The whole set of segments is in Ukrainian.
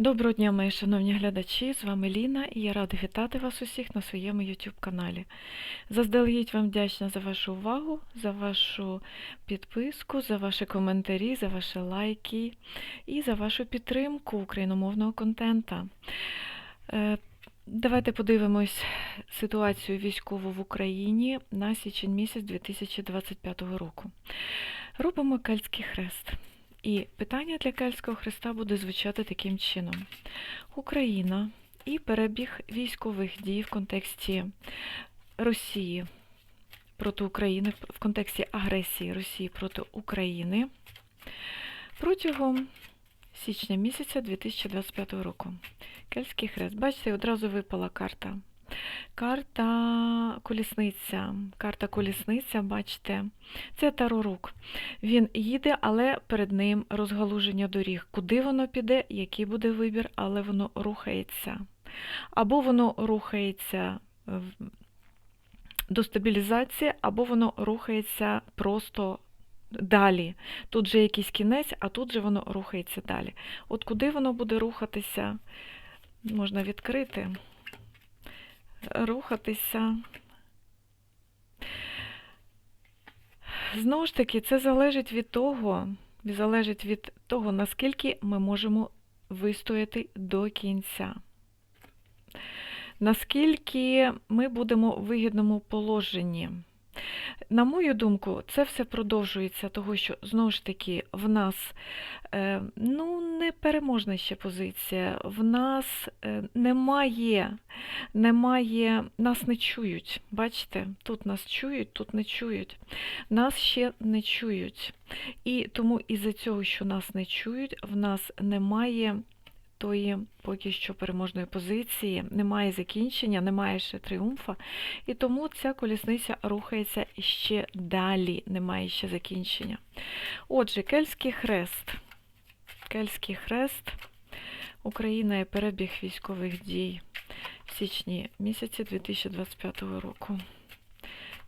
Доброго дня, мої шановні глядачі! З вами Ліна і я рада вітати вас усіх на своєму YouTube каналі. Заздалегідь вам вдячна за вашу увагу, за вашу підписку, за ваші коментарі, за ваші лайки і за вашу підтримку україномовного контента. Е, Давайте подивимось ситуацію військову в Україні на січень місяць 2025 року. Робимо Кельтський хрест. І питання для Кельтського хреста буде звучати таким чином: Україна і перебіг військових дій в контексті Росії проти України, в контексті агресії Росії проти України протягом січня місяця 2025 року. Кельтський хрест. Бачите, одразу випала карта. Карта колісниця. Карта колісниця, бачите, це тарорук. Він їде, але перед ним розгалуження доріг. Куди воно піде, який буде вибір, але воно рухається. Або воно рухається до стабілізації, або воно рухається просто далі. Тут же якийсь кінець, а тут же воно рухається далі. От куди воно буде рухатися, можна відкрити рухатися. Знову ж таки, це залежить від того, залежить від того, наскільки ми можемо вистояти до кінця. Наскільки ми будемо в вигідному положенні. На мою думку, це все продовжується, того, що знову ж таки в нас е, ну, непереможна ще позиція, в нас е, немає, немає, нас не чують. Бачите, тут нас чують, тут не чують. Нас ще не чують. І тому із-за цього, що нас не чують, в нас немає тої поки що переможної позиції, немає закінчення, немає ще тріумфа. І тому ця колісниця рухається ще далі, немає ще закінчення. Отже, Кельтський хрест. Кельтський хрест. Україна і перебіг військових дій в січні місяці 2025 року.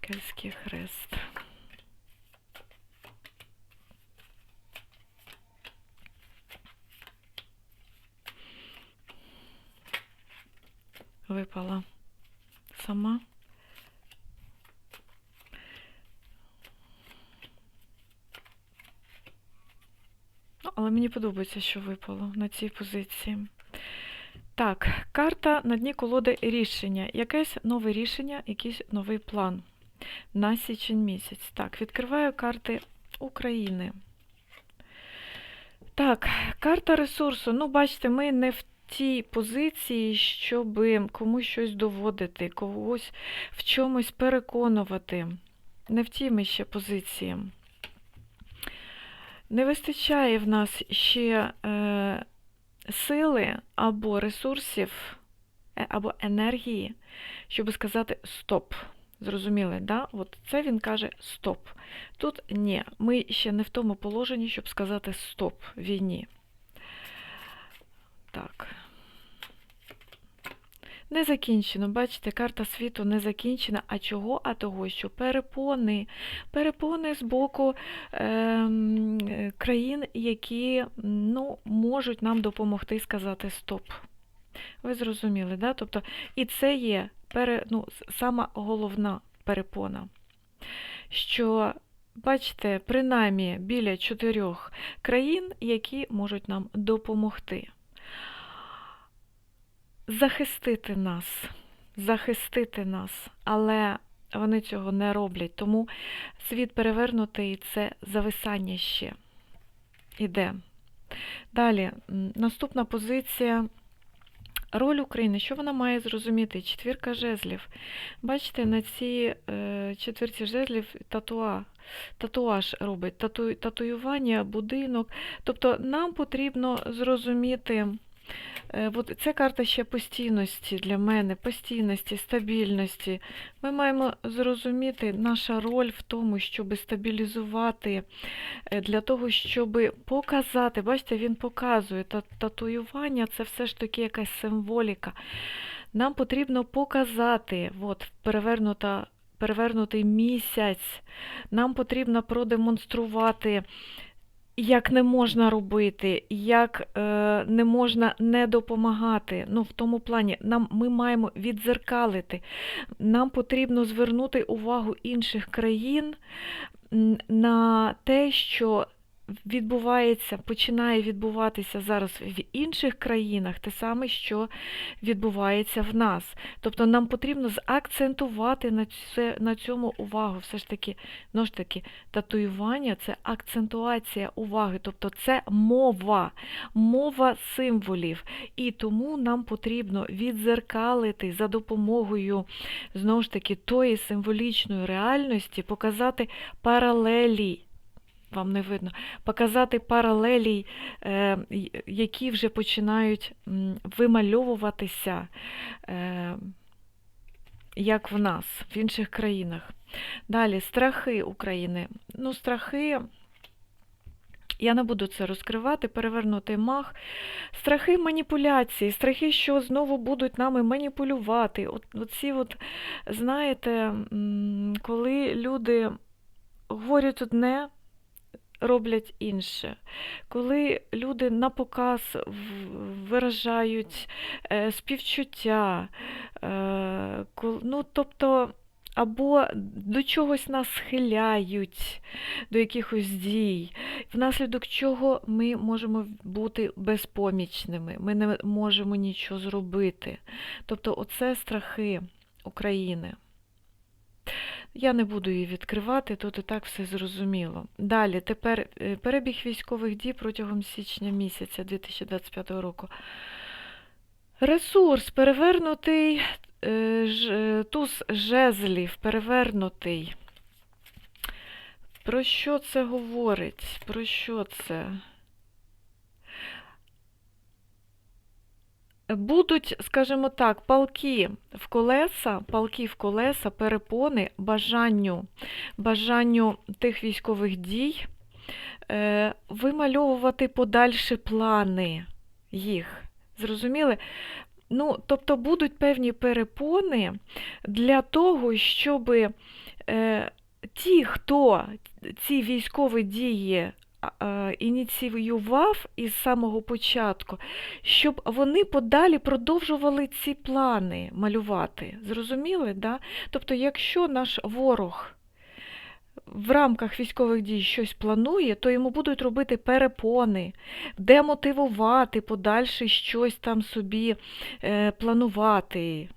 Кельтський хрест. Випала сама. Ну, але мені подобається, що випало на цій позиції. Так, карта на дні колоди рішення. Якесь нове рішення, якийсь новий план на січень місяць. Так, відкриваю карти України. Так, карта ресурсу. Ну, бачите, ми не в тій позиції, щоб комусь щось доводити, когось в чомусь переконувати. Не в тій ще позиції. Не вистачає в нас ще е, сили або ресурсів, е, або енергії, щоб сказати стоп. Зрозуміли, да? От це він каже стоп. Тут ні, ми ще не в тому положенні, щоб сказати стоп війні. Так. Не закінчено. Бачите, карта світу не закінчена. А чого? А того, що перепони. Перепони з боку е, країн, які ну, можуть нам допомогти сказати стоп. Ви зрозуміли, да? Тобто, і це є пере, ну, сама головна перепона. Що, бачите, принаймні біля чотирьох країн, які можуть нам допомогти захистити нас, захистити нас, але вони цього не роблять. Тому світ перевернутий це зависання ще іде. Далі, наступна позиція. Роль України, що вона має зрозуміти? Четвірка жезлів. Бачите, на цій е, четвірці жезлів татуа, татуаж робить, тату, татуювання, будинок. Тобто нам потрібно зрозуміти, От ця карта ще постійності для мене, постійності, стабільності. Ми маємо зрозуміти наша роль в тому, щоб стабілізувати, е, для того, щоб показати, бачите, він показує, татуювання це все ж таки якась символіка. Нам потрібно показати, от перевернута, перевернутий місяць, нам потрібно продемонструвати як не можна робити, як е, не можна не допомагати. Ну, в тому плані, нам ми маємо відзеркалити. Нам потрібно звернути увагу інших країн на те, що відбувається, починає відбуватися зараз в інших країнах, те саме, що відбувається в нас. Тобто нам потрібно заакцентувати на, це, на цьому увагу. Все ж таки, ну ж таки, татуювання це акцентуація уваги, тобто це мова, мова символів. І тому нам потрібно відзеркалити за допомогою знову ж таки тої символічної реальності, показати паралелі. Вам не видно, показати паралелі, е, які вже починають вимальовуватися, е, як в нас, в інших країнах. Далі, страхи України. Ну, страхи, я не буду це розкривати, перевернутий мах. Страхи маніпуляції, страхи, що знову будуть нами маніпулювати. От, оці от, знаєте, коли люди говорять одне, роблять інше. Коли люди на показ виражають е, співчуття, е, ну, тобто, або до чогось нас схиляють, до якихось дій, внаслідок чого ми можемо бути безпомічними, ми не можемо нічого зробити. Тобто, оце страхи України. Я не буду її відкривати, тут і так все зрозуміло. Далі, тепер е, перебіг військових дій протягом січня місяця 2025 року. Ресурс перевернутий, е, е, туз жезлів перевернутий. Про що це говорить? Про що це? Будуть, скажімо так, палки в колеса, палки в колеса, перепони бажанню, бажанню тих військових дій е, вимальовувати подальші плани їх. Зрозуміли? Ну, тобто будуть певні перепони для того, щоб е, ті, хто ці військові дії ініціював із самого початку, щоб вони подалі продовжували ці плани малювати. Зрозуміли? Да? Тобто, якщо наш ворог в рамках військових дій щось планує, то йому будуть робити перепони, демотивувати подальше щось там собі е, планувати.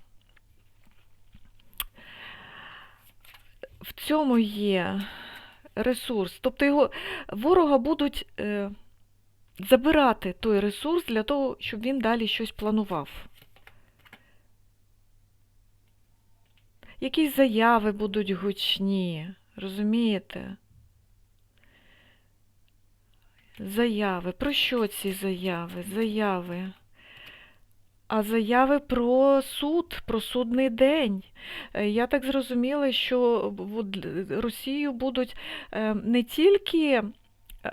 В цьому є ресурс. Тобто його ворога будуть е, забирати той ресурс для того, щоб він далі щось планував. Якісь заяви будуть гучні, розумієте? Заяви. Про що ці заяви? Заяви. А заяви про суд, про судний день. Е, Я так зрозуміла, що Росію будуть е, не тільки е,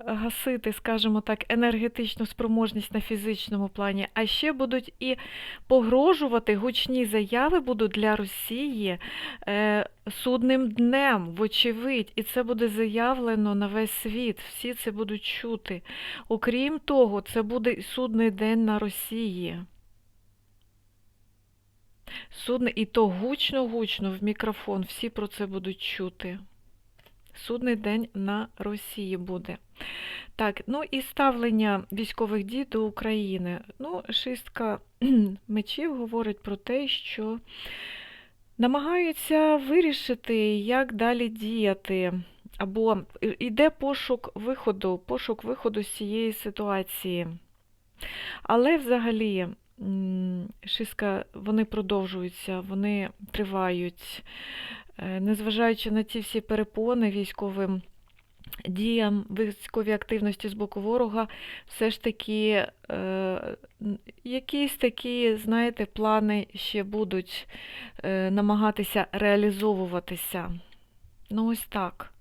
гасити, скажімо так, енергетичну спроможність на фізичному плані, а ще будуть і погрожувати гучні заяви будуть для Росії е, судним днем, вочевидь, і це буде заявлено на весь світ. Всі це будуть чути. Окрім того, це буде судний день на Росії. Судний, і то гучно-гучно в мікрофон, всі про це будуть чути. Судний день на Росії буде. Так, ну і ставлення військових дій до України. Ну, шістка мечів говорить про те, що намагаються вирішити, як далі діяти. Або йде пошук виходу, пошук виходу з цієї ситуації. Але взагалі, м, вони продовжуються, вони тривають, Е, незважаючи на ті всі перепони військовим діям, військовій активності з боку ворога, все ж таки е, якісь такі, знаєте, плани ще будуть е, намагатися реалізовуватися. Ну, ось так.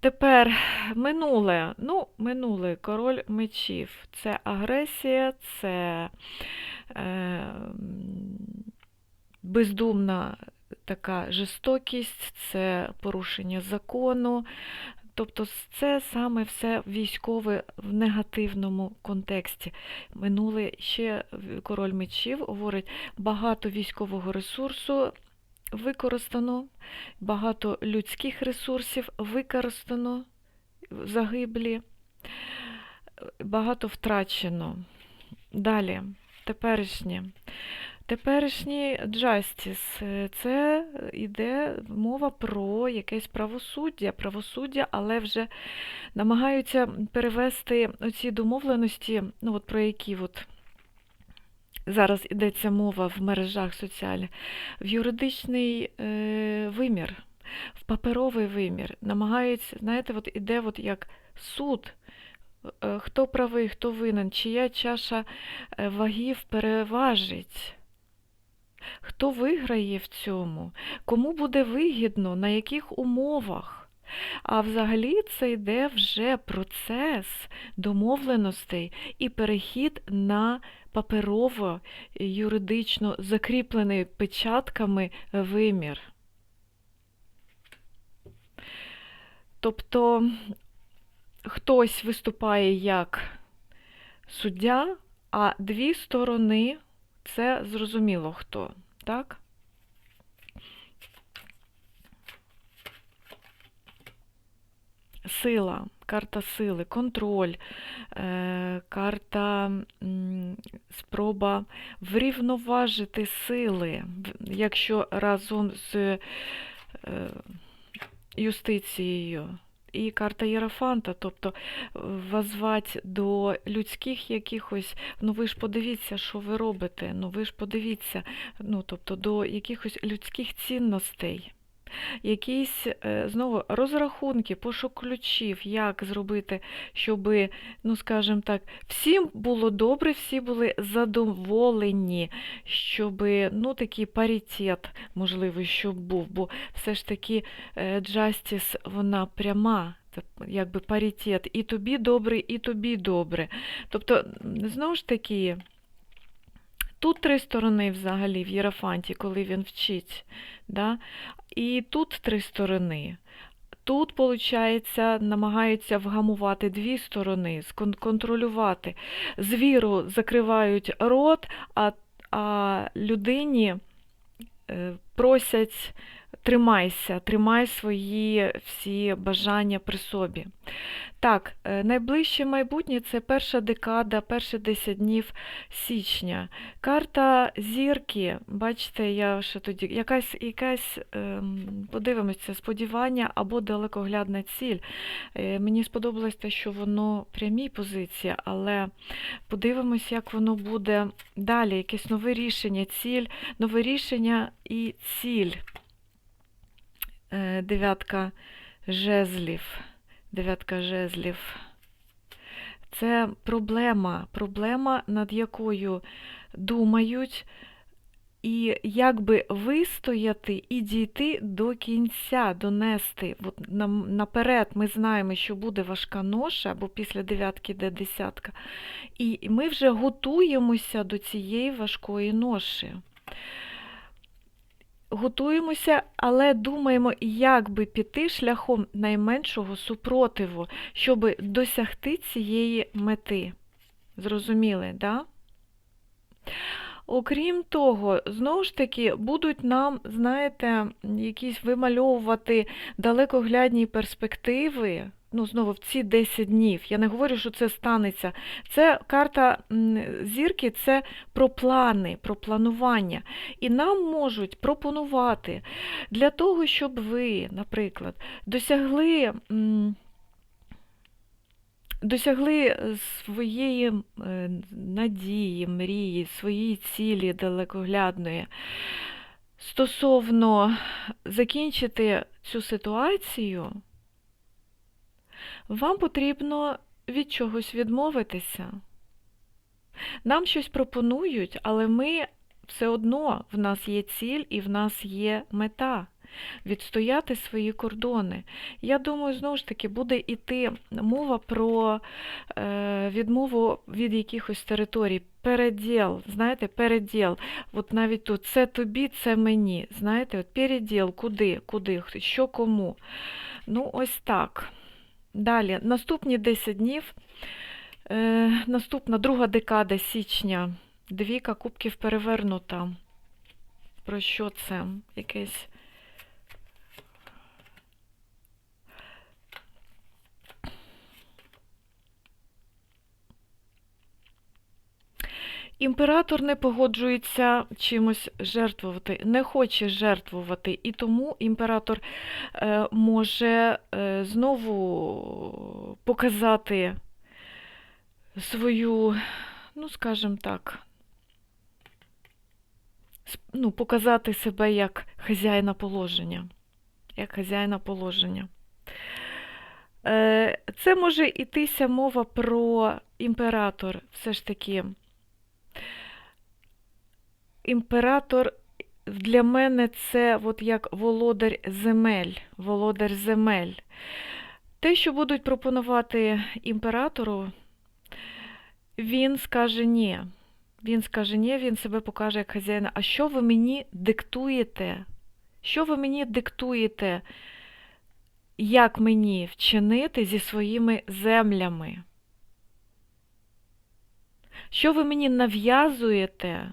Тепер минуле. Ну, минуле король мечів. Це агресія, це е, бездумна така жорстокість, це порушення закону. Тобто це саме все військове в негативному контексті. Минуле ще король мечів говорить, багато військового ресурсу використано, багато людських ресурсів використано, загиблі, багато втрачено. Далі, теперішнє. Теперішній Justice – це йде мова про якесь правосуддя, правосуддя, але вже намагаються перевести оці домовленості, ну от про які от зараз йдеться мова в мережах соціальних, в юридичний е, вимір, в паперовий вимір. Намагаються, знаєте, от іде от як суд. е, Хто правий, хто винен, чия чаша е, вагів переважить. Хто виграє в цьому? Кому буде вигідно, на яких умовах? А взагалі це йде вже процес домовленостей і перехід на паперово юридично закріплений печатками вимір. Тобто хтось виступає як суддя, а дві сторони це зрозуміло хто, так? Сила, карта сили, контроль, е, карта спроба врівноважити сили, якщо разом з е, юстицією. І карта Єрофанта, тобто возвать до людських якихось, ну ви ж подивіться, що ви робите, ну ви ж подивіться, ну тобто до якихось людських цінностей. Якісь е, знову розрахунки, пошук ключів, як зробити, щоб, ну скажімо так, всім було добре, всі були задоволені, щоб ну, такий паритет, можливо, щоб був, бо все ж таки е, Justice, вона пряма, якби паритет, і тобі добре, і тобі добре. Тобто, знову ж таки, тут три сторони взагалі в Єрофанті, коли він вчить. Да? І тут три сторони. Тут, виходить, намагаються вгамувати дві сторони, сконтролювати. контролювати. Звіру закривають рот, а, а людині е, просять тримайся, тримай свої всі бажання при собі. Так, е, найближче майбутнє це перша декада, перші 10 днів січня. Карта зірки, бачите, я ще тоді якась, якась ем, подивимося, сподівання або далекоглядна ціль. Е, Мені сподобалось те, що воно прямій позиції, але подивимось, як воно буде далі. Якесь нове рішення, ціль, нове рішення і ціль. Е, Дев'ятка жезлів. Дев'ятка жезлів. Це проблема, проблема, над якою думають, і як би вистояти і дійти до кінця, донести. От наперед ми знаємо, що буде важка ноша, бо після дев'ятки йде десятка. І ми вже готуємося до цієї важкої ноші. Готуємося, але думаємо, як би піти шляхом найменшого супротиву, щоб досягти цієї мети. Зрозуміли, да? Окрім того, знову ж таки, будуть нам, знаєте, якісь вимальовувати далекоглядні перспективи. Ну, знову в ці 10 днів. Я не говорю, що це станеться. Це карта зірки, це про плани, про планування. І нам можуть пропонувати для того, щоб ви, наприклад, досягли. Досягли своєї е, надії, мрії, своєї цілі далекоглядної. Стосовно закінчити цю ситуацію, вам потрібно від чогось відмовитися. Нам щось пропонують, але ми все одно в нас є ціль і в нас є мета відстояти свої кордони. Я думаю, знову ж таки, буде йти мова про е, відмову від якихось територій. Переділ, знаєте, переділ. От навіть тут це тобі, це мені. Знаєте, от переділ, куди, куди, що кому. Ну, ось так. Далі, наступні 10 днів, е, наступна друга декада січня, двійка кубків перевернута. Про що це? Якесь. Імператор не погоджується чимось жертвувати, не хоче жертвувати, і тому імператор е, може е, знову показати свою, ну, скажімо так, ну, показати себе як хазяїна положення. Як хазяїна положення. Е, Це може йтися мова про імператор, все ж таки. Імператор для мене це от як володар земель, володар земель. Те, що будуть пропонувати імператору, він скаже ні. Він скаже ні, він себе покаже як хазяїна. А що ви мені диктуєте? Що ви мені диктуєте, як мені вчинити зі своїми землями? Що ви мені нав'язуєте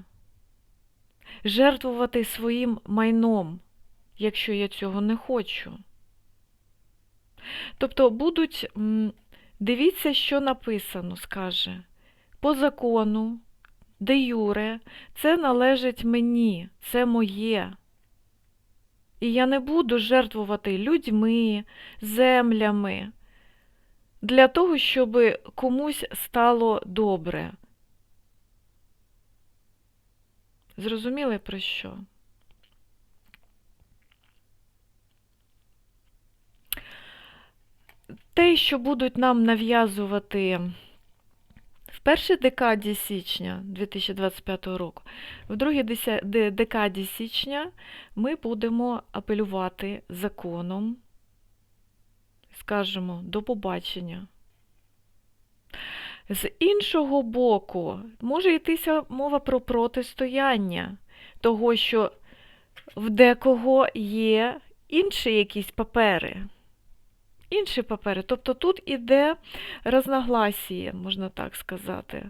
жертвувати своїм майном, якщо я цього не хочу? Тобто будуть, дивіться, що написано, скаже. По закону, де юре, це належить мені, це моє. І я не буду жертвувати людьми, землями для того, щоб комусь стало добре. Зрозуміли про що? Те, що будуть нам нав'язувати в першій декаді січня 2025 року, в другій декаді січня ми будемо апелювати законом, скажемо, до побачення. З іншого боку, може йтися мова про протистояння того, що в декого є інші якісь папери. Інші папери. Тобто тут іде розногласіє, можна так сказати,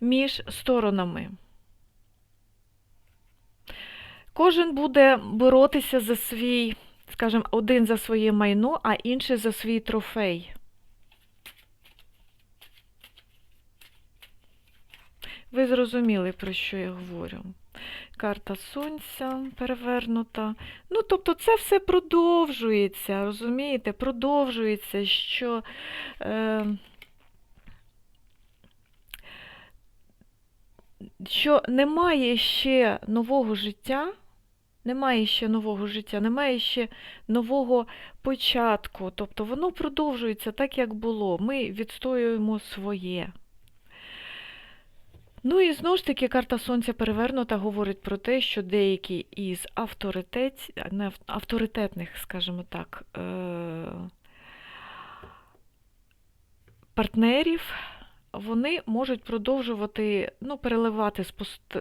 між сторонами. Кожен буде боротися за свій, скажімо, один за своє майно, а інший за свій трофей. Ви зрозуміли, про що я говорю. Карта сонця перевернута. Ну, тобто це все продовжується, розумієте? Продовжується, що е, що немає ще нового життя, немає ще нового життя, немає ще нового початку. Тобто воно продовжується так, як було. Ми відстоюємо своє. Ну і знову ж таки карта Сонця перевернута говорить про те, що деякі із авторитет, авторитетних, скажімо так, е, партнерів, вони можуть продовжувати ну, переливати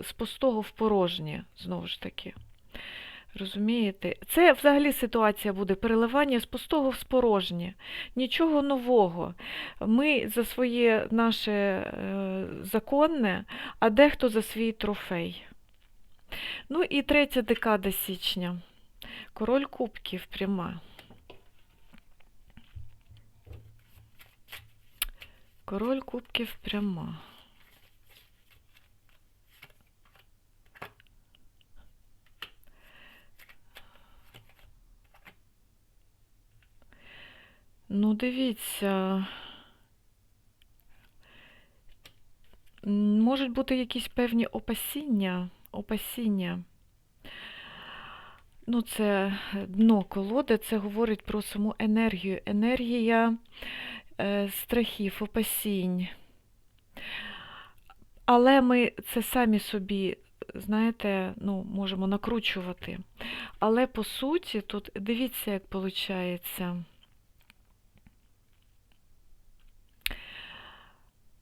з пустого в порожнє, знову ж таки. Розумієте? Це взагалі ситуація буде переливання з пустого в порожнє. Нічого нового. Ми за своє наше е, законне, а дехто за свій трофей. Ну і третя декада січня. Король кубків пряма. Король кубків пряма. Ну, дивіться. Можуть бути якісь певні опасіння, опасіння. Ну, це дно колоди, це говорить про саму енергію. Енергія е, страхів, опасінь. Але ми це самі собі, знаєте, ну, можемо накручувати. Але по суті, тут дивіться, як виходить.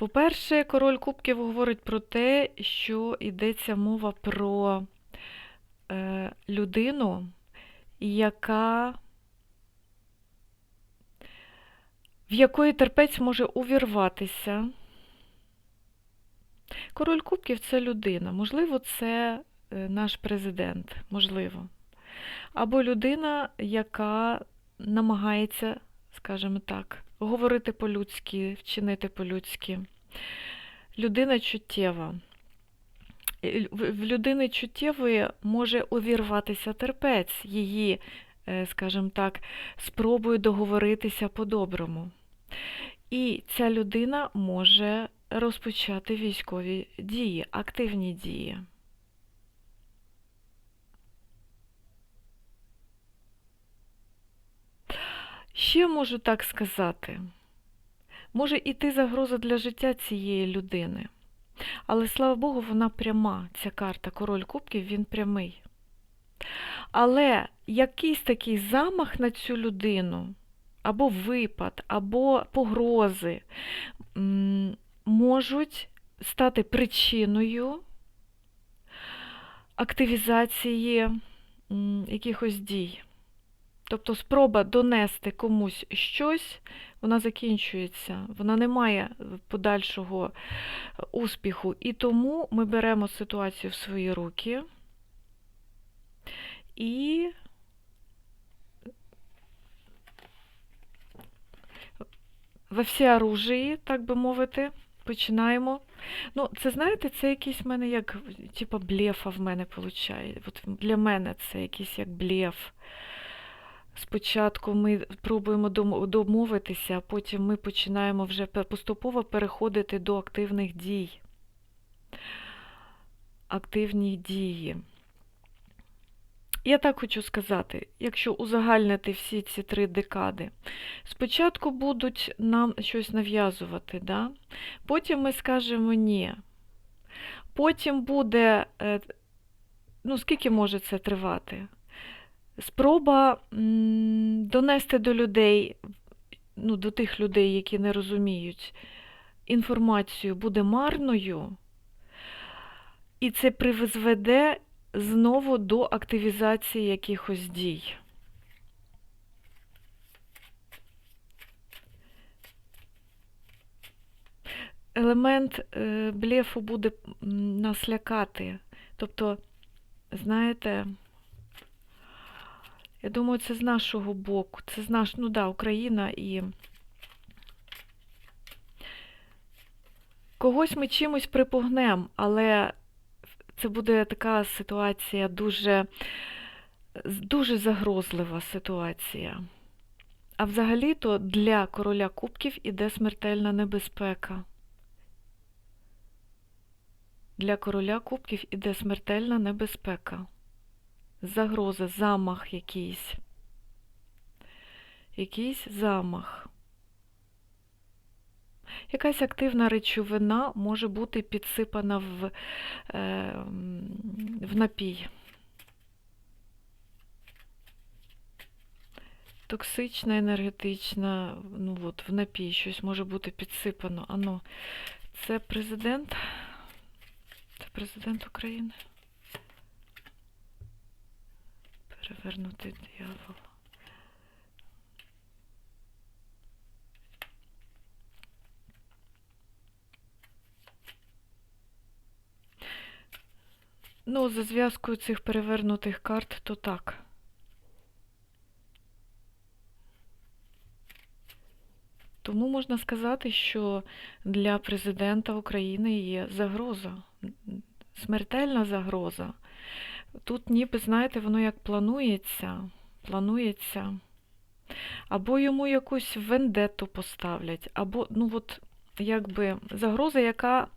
По-перше, король кубків говорить про те, що йдеться мова про е, людину, яка в якої терпець може увірватися. Король Кубків це людина. Можливо, це е, наш президент, можливо. Або людина, яка намагається, скажімо так, говорити по-людськи, вчинити по-людськи. Людина чуттєва. В в людини чуттєвої може увірватися терпець її, е, скажімо так, спробою договоритися по-доброму. І ця людина може розпочати військові дії, активні дії. Ще можу так сказати. Може іти загроза для життя цієї людини. Але, слава Богу, вона пряма, ця карта, король кубків, він прямий. Але якийсь такий замах на цю людину, або випад, або погрози можуть стати причиною активізації якихось дій. Тобто спроба донести комусь щось, вона закінчується, вона не має подальшого успіху. І тому ми беремо ситуацію в свої руки і во всі оружії, так би мовити, починаємо. Ну, це, знаєте, це якийсь в мене як, типа, блефа в мене виходить. От для мене це якийсь як блеф. Спочатку ми пробуємо домовитися, а потім ми починаємо вже поступово переходити до активних дій. Активні дії. Я так хочу сказати, якщо узагальнити всі ці три декади, спочатку будуть нам щось нав'язувати, да? потім ми скажемо ні. Потім буде, е, ну скільки може це тривати? Спроба донести до людей, ну, до тих людей, які не розуміють, інформацію буде марною, і це призведе знову до активізації якихось дій. Елемент е, блефу буде нас лякати. Тобто, знаєте, я думаю, це з нашого боку. Це з наш, ну да, Україна і когось ми чимось припугнемо, але це буде така ситуація дуже, дуже загрозлива ситуація. А взагалі-то для короля кубків іде смертельна небезпека. Для короля кубків іде смертельна небезпека. Загроза, замах якийсь. Якийсь замах. Якась активна речовина може бути підсипана в, е, в напій. Токсична, енергетична, ну от, в напій щось може бути підсипано. Ано, це президент? Це президент України? Перевернути диявол. Ну, за зв'язкою цих перевернутих карт, то так. Тому можна сказати, що для президента України є загроза, смертельна загроза. Тут ніби, знаєте, воно як планується, планується. Або йому якусь вендетту поставлять, або, ну от, якби загроза, яка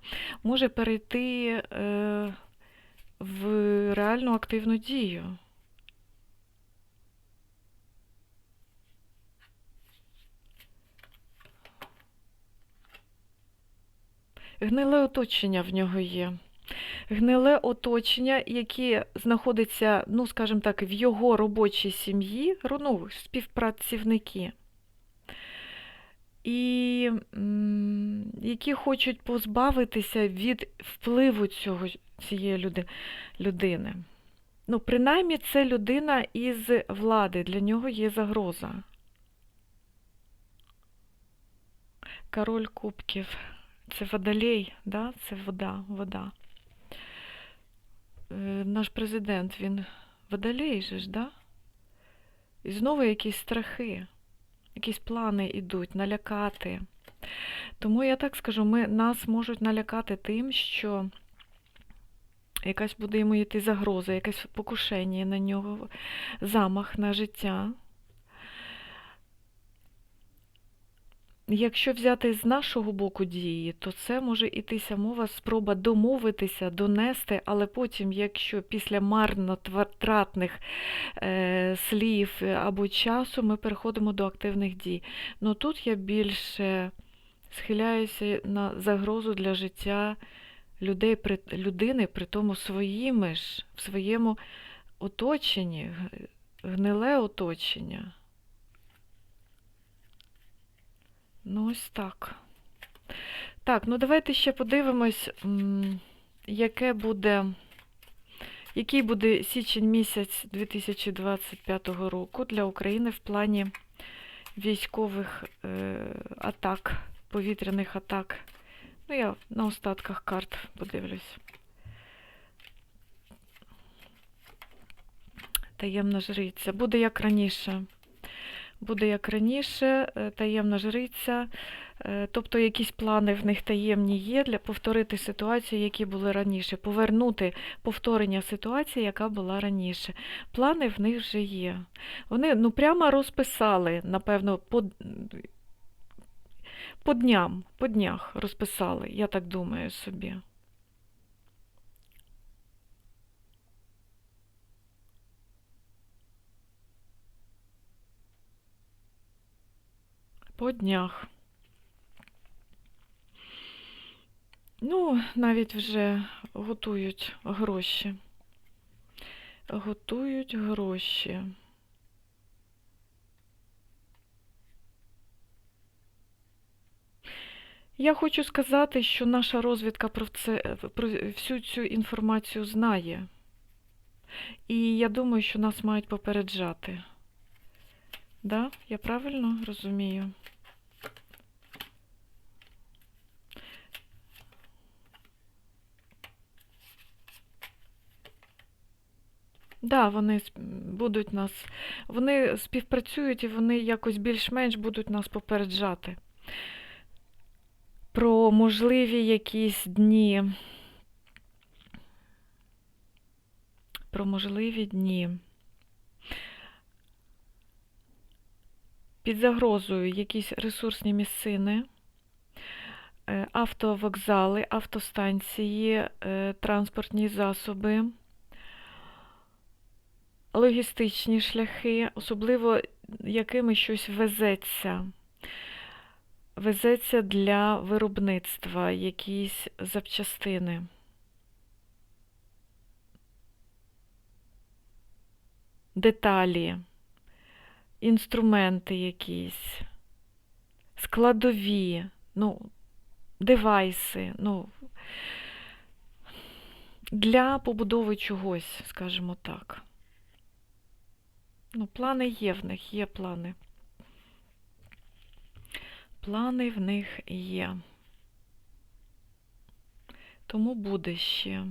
може перейти е, в реальну активну дію. Гниле оточення в нього є. Гниле оточення, яке знаходиться, ну, скажімо так, в його робочій сім'ї, ну, співпрацівники, і які хочуть позбавитися від впливу цього, цієї люди, людини. Ну, принаймні, це людина із влади, для нього є загроза. Король кубків. Це водолей, да? Це вода, вода. Е, наш президент, він водолей же ж, да? І знову якісь страхи, якісь плани йдуть, налякати. Тому я так скажу, ми, нас можуть налякати тим, що якась буде йому йти загроза, якесь покушення на нього, замах на життя. Якщо взяти з нашого боку дії, то це може йтися мова, спроба домовитися, донести, але потім, якщо після марнотратних е, слів або часу ми переходимо до активних дій. Ну тут я більше схиляюся на загрозу для життя людей, при, людини, при тому своїми ж, в своєму оточенні, гниле оточення. Ну, ось так. Так, ну давайте ще подивимось, яке буде, який буде січень місяць 2025 року для України в плані військових е, атак, повітряних атак. Ну, я на остатках карт подивлюсь. Таємна жриця. Буде як раніше. Буде як раніше, е, таємна жриця. Е, Тобто якісь плани в них таємні є для повторити ситуацію, які були раніше, повернути повторення ситуації, яка була раніше. Плани в них вже є. Вони ну, прямо розписали, напевно, по, по дням, по днях розписали, я так думаю собі. По днях. Ну, навіть вже готують гроші. Готують гроші. Я хочу сказати, що наша розвідка про це, про всю цю інформацію знає. І я думаю, що нас мають попереджати. Да? Я правильно розумію? Да, вони будуть нас, вони співпрацюють і вони якось більш-менш будуть нас попереджати про можливі якісь дні. Про можливі дні. Під загрозою якісь ресурсні місцини, е, автовокзали, автостанції, е, транспортні засоби, логістичні шляхи, особливо якими щось везеться. Везеться для виробництва якісь запчастини. Деталі, інструменти якісь, складові, ну, девайси, ну, для побудови чогось, скажімо так. Ну, плани є в них, є плани. Плани в них є. Тому буде ще.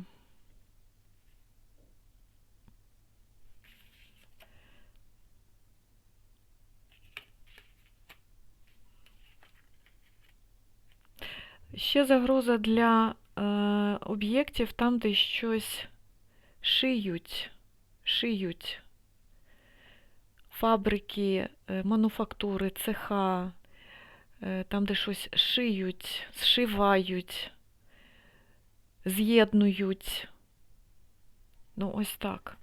Ще загроза для е, об'єктів там, де щось шиють, шиють. Фабрики, е, мануфактури, цеха, е, там, де щось шиють, зшивають, з'єднують. Ну, ось так.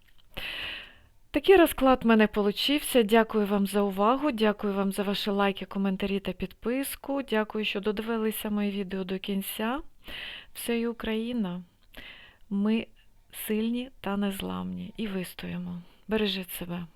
Такий розклад в мене получився. Дякую вам за увагу, дякую вам за ваші лайки, коментарі та підписку. Дякую, що додивилися моє відео до кінця. Все і Україна. Ми сильні та незламні і вистоїмо. Бережіть себе.